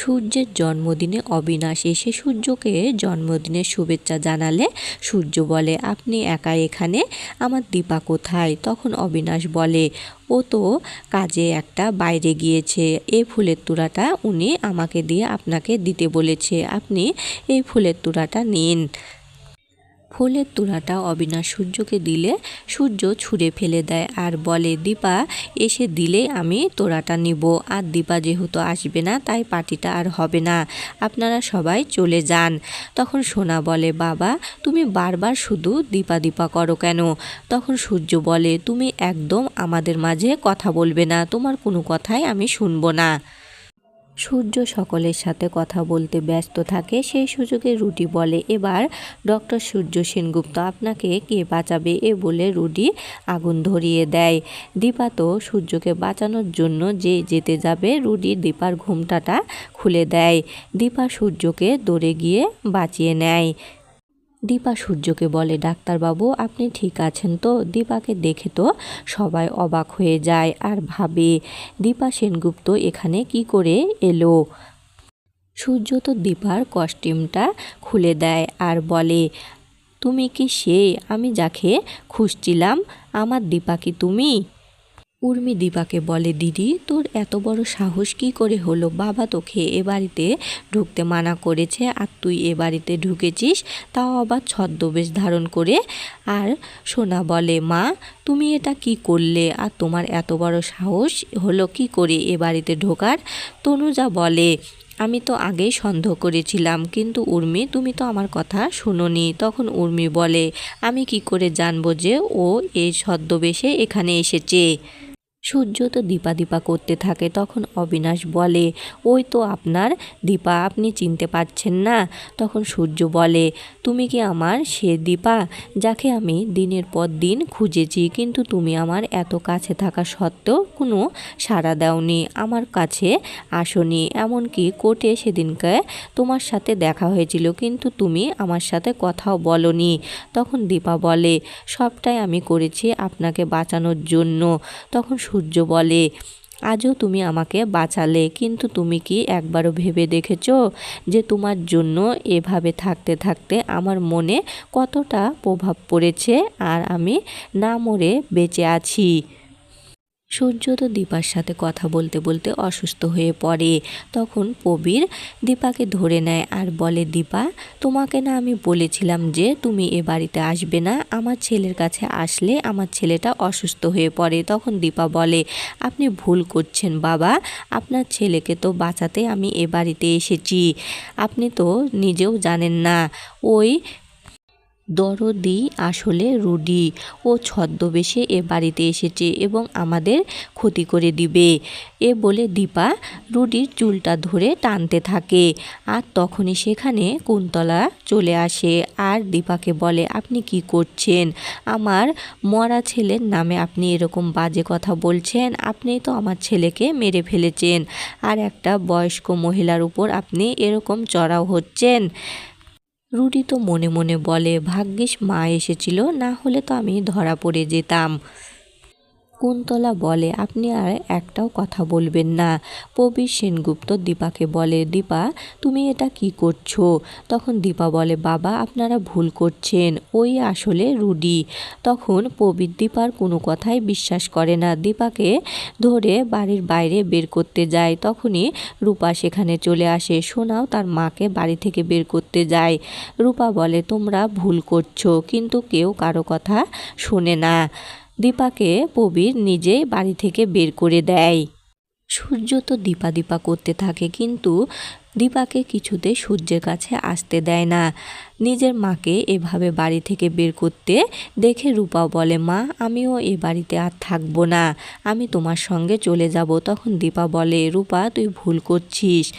সূর্যের জন্মদিনে অবিনাশ এসে সূর্যকে জন্মদিনের শুভেচ্ছা জানালে সূর্য বলে, আপনি একা এখানে? আমার দীপা কোথায়? তখন অবিনাশ বলে, ও তো কাজে একটা বাইরে গিয়েছে। এই ফুলের তোড়াটা উনি আমাকে দিয়ে আপনাকে দিতে বলেছে। আপনি এই ফুলের তুরাটা নিন। ফুলের তোড়াটা অবিনাশ সূর্যকে দিলে সূর্য ছুঁড়ে ফেলে দেয় আর বলে, দীপা, এসে দিলেই আমি তোড়াটা নিব। আর দীপা যেহেতু আসবে না, তাই পার্টিটা আর হবে না। আপনারা সবাই চলে যান। তখন সোনা বলে, বাবা, তুমি বারবার শুধু দীপা দীপা করো কেন? তখন সূর্য বলে, তুমি একদম আমাদের মাঝে কথা বলবে না। তোমার কোনো কথাই আমি শুনব না। সূর্য সকলের সাথে কথা বলতে ব্যস্ত থাকে, সেই সুযোগে রুডি বলে, এবার ডক্টর সূর্য সেনগুপ্ত আপনাকে কে বাঁচাবে? এ বলে রুডি আগুন ধরিয়ে দেয়। দীপা তো সূর্যকে বাঁচানোর জন্য যে যেতে যাবে রুডি দীপার ঘুমটাটা খুলে দেয়। দীপা সূর্যকে দৌড়ে গিয়ে বাঁচিয়ে নেয়। দীপা সূর্যকে বলে, ডাক্তারবাবু, আপনি ঠিক আছেন তো? দীপাকে দেখে তো সবাই অবাক হয়ে যায় আর ভাবে, দীপা সেনগুপ্ত এখানে কি করে এলো? সূর্য তো দীপার কস্টিউমটা খুলে দেয় আর বলে, তুমি কি সে আমি যাকে খুঁজছিলাম। আমার দীপা কি তুমি? উর্মি দিবাকে বলে, দিদি, তোর এত বড় সাহস কি করে হলো? বাবা তোকে এ বাড়িতে ঢুকতে মানা করেছে আর তুই এ বাড়িতে ঢুকেছিস, তাও আবার ছদ্মবেশ ধারণ করে। আর সোনা বলে, মা, তুমি এটা কি করলে? আর তোমার এত বড় সাহস হলো কি করে এ বাড়িতে ঢোকার? তনুজা বলে, আমি তো আগেই সন্দেহ করেছিলাম, কিন্তু উর্মি, তুমি তো আমার কথা শুনোনি। তখন উর্মি বলে, আমি কি করে জানব যে ও এই ছদ্মবেশে এখানে এসেছে? সূর্য তো দীপা দীপা করতে থাকে, তখন অবিনাশ বলে, ওই তো আপনার, দীপা আপনি চিনতে পারছেন না? তখন সূর্য বলে, তুমি কি আমার সে দীপা, যাকে আমি দিনের পর দিন খুঁজেছি, কিন্তু তুমি আমার এত কাছে থাকা সত্ত্বেও কোনো সাড়া দাওনি, আমার কাছে আসনি, এমনকি কোর্টে সেদিনকে তোমার সাথে দেখা হয়েছিল, কিন্তু তুমি আমার সাথে কথাও বলনি। তখন দীপা বলে, সবটাই আমি করেছি আপনাকে বাঁচানোর জন্য। তখন সূর্য বলে, আজও তুমি আমাকে বাঁচালে, কিন্তু তুমি কি একবারও ভেবে দেখেছ যে তোমার জন্য এভাবে থাকতে থাকতে আমার মনে কতটা প্রভাব পড়েছে আর আমি না মরে বেঁচে আছি? সূর্য তো দীপার সাথে কথা বলতে বলতে অসুস্থ হয়ে পড়ে। তখন প্রবীর দীপাকে ধরে নেয় আর বলে, দীপা, তোমাকে না আমি বলেছিলাম যে তুমি এ বাড়িতে আসবে না। আমার ছেলের কাছে আসলে আমার ছেলেটা অসুস্থ হয়ে পড়ে। তখন দীপা বলে, আপনি ভুল করছেন বাবা। আপনার ছেলেকে তো বাঁচাতে আমি এ বাড়িতে এসেছি। আপনি তো নিজেও জানেন না। ওই দরদি আসলে রুডি ও ছদ্মবেশে এ বাড়িতে এসেছে এবং আমাদের ক্ষতি করে দিবে। এ বলে দীপা রুডির চুলটা ধরে টানতে থাকে আর তখনই সেখানে কুন্তলা চলে আসে আর দীপাকে বলে, আপনি কি করছেন? আমার মরা ছেলের নামে আপনি এরকম বাজে কথা বলছেন। আপনি তো আমার ছেলেকে মেরে ফেলেছেন। আর একটা বয়স্ক মহিলার উপর আপনি এরকম চড়াও হচ্ছেন। রুডি তো মনে মনে বলে, ভাগ্যিস মা এসেছিল, না হলে তো আমি ধরা পড়ে যেতাম। কুন্তলা বলে, আপনি আর একটাও কথা বলবেন না। প্রবীর সেনগুপ্ত দীপাকে বলে, দীপা, তুমি এটা কি করছ? তখন দীপা বলে, বাবা, আপনারা ভুল করছেন। ওই আসলে রুডি। তখন প্রবীর দীপার কোনো কথাই বিশ্বাস করে না। দীপাকে ধরে বাড়ির বাইরে বের করতে যায়। তখনই রূপা সেখানে চলে আসে। সোনাও তার মাকে বাড়ি থেকে বের করতে যায়। রূপা বলে, তোমরা ভুল করছ, কিন্তু কেউ কারও কথা শোনে না। দীপাকে প্রবীর নিজেই বাড়ি থেকে বের করে দেয়। সূর্য তো দীপা দীপা করতে থাকে, কিন্তু দীপাকে কিছুতে সূর্যের কাছে আসতে দেয় না। নিজের মাকে এভাবে বাড়ি থেকে বের করতে দেখে রূপা বলে, মা, আমিও এ বাড়িতে আর থাকব না। আমি তোমার সঙ্গে চলে যাব। তখন দীপা বলে, রূপা, তুই ভুল করছিস।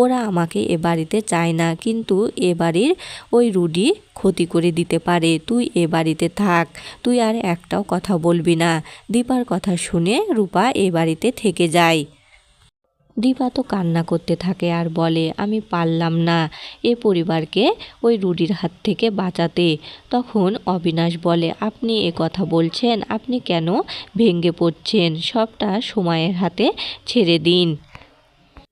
ওরা আমাকে এ বাড়িতে চায় না, কিন্তু এ বাড়ির ওই রুডি ক্ষতি করে দিতে পারে। তুই এ বাড়িতে থাক, তুই আর একটাও কথা বলবি না। দীপার কথা শুনে রূপা এ বাড়িতে থেকে যায়। দীপা তো কান্না করতে থাকে আর বলে, আমি পারলাম না এ পরিবারকে ওই রুডির হাত থেকে বাঁচাতে। তখন অবিনাশ বলে, আপনি এ কথা বলছেন, আপনি কেন ভেঙ্গে পড়ছেন? সবটা সময়ের হাতে ছেড়ে দিন।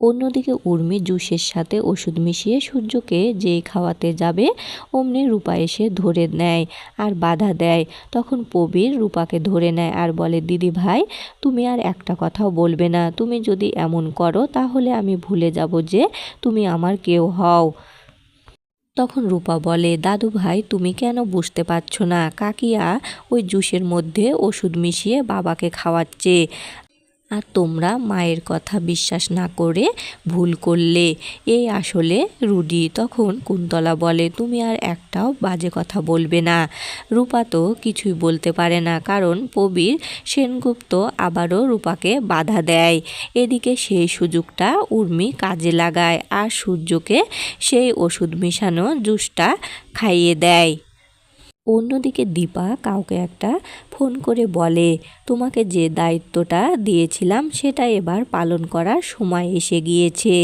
অন্যদিকে উর্মি জুসের সাথে ওষুধ মিশিয়ে সূর্যকে যেই খাওয়াতে যাবে, অমনি রূপা এসে ধরে নেয় আর বাধা দেয়। তখন প্রবীর রূপাকে ধরে নেয় আর বলে, দিদি ভাই, তুমি আর একটা কথাও বলবে না। তুমি যদি এমন করো, তাহলে আমি ভুলে যাব যে তুমি আমার কেউ হও। তখন রূপা বলে, দাদু ভাই, তুমি কেন বুঝতে পারছ না? কাকিয়া ওই জুসের মধ্যে ওষুধ মিশিয়ে বাবাকে খাওয়াচ্ছে। আর তোমরা মায়ের কথা বিশ্বাস না করে ভুল করলে। এই আসলে রুডি তখন কুন্তলা বলে, তুমি আর একটাও বাজে কথা বলবে না। রূপা তো কিছুই বলতে পারে না, কারণ প্রবীর সেনগুপ্ত আবারও রূপাকে বাধা দেয়। এদিকে সেই সুযোগটা উর্মি কাজে লাগায় আর সূর্যকে সেই ওষুধ মিশানো জুসটা খাইয়ে দেয়। অন্যদিকে দীপা কাউকে একটা ফোন করে বলে, তোমাকে যে দায়িত্বটা দিয়েছিলাম সেটা এবার পালন করার সময় এসে গিয়েছে।